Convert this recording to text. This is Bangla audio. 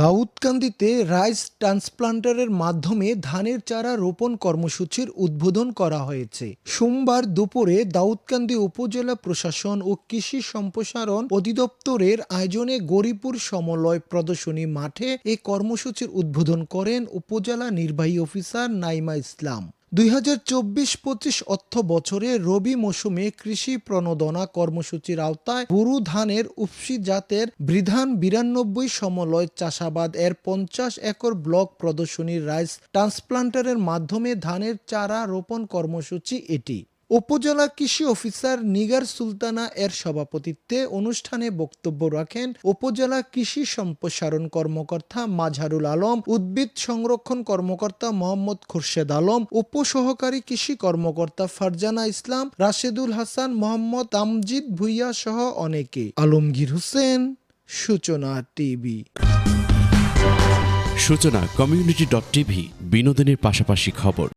দাউদকান্দিতে রাইস ট্রান্সপ্লান্টারের মাধ্যমে ধানের চারা রোপণ কর্মসূচির উদ্বোধন করা হয়েছে। সোমবার দুপুরে দাউদকান্দি উপজেলা প্রশাসন ও কৃষি সম্প্রসারণ অধিদপ্তরের আয়োজনে গরিপুর সমলয় প্রদর্শনী মাঠে এ কর্মসূচির উদ্বোধন করেন উপজেলা নির্বাহী অফিসার নাইমা ইসলাম। দুই হাজার চব্বিশ পঁচিশ অর্থ বছরে রবি মৌসুমে কৃষি প্রণোদনা কর্মসূচির আওতায় বুরু ধানের উপসি জাতের বৃধান বিরানব্বই সমলয় চাষাবাদ এর পঞ্চাশ একর ব্লক প্রদর্শনীর রাইস ট্রান্সপ্লান্টারের মাধ্যমে ধানের চারা রোপণ কর্মসূচি এটি। উপজেলা কৃষি অফিসার নিগার সুলতানা এর সভাপতিত্বে অনুষ্ঠানে বক্তব্য রাখেন উপজেলা কৃষি সম্প্রসারণ কর্মকর্তা মাজহারুল আলম, উদ্ভিদ সংরক্ষণ কর্মকর্তা মোহাম্মদ খুরশেদ আলম, উপসহকারী কৃষি কর্মকর্তা ফারজানা ইসলাম, রাশেদুল হাসান, মোহাম্মদ আমজিদ ভুইয়া সহ অনেকে। আলমগীর হোসেন, সূচনা টিভি। সূচনা, কমিউনিটি ডট টিভি, বিনোদনের পাশাপাশি খবর।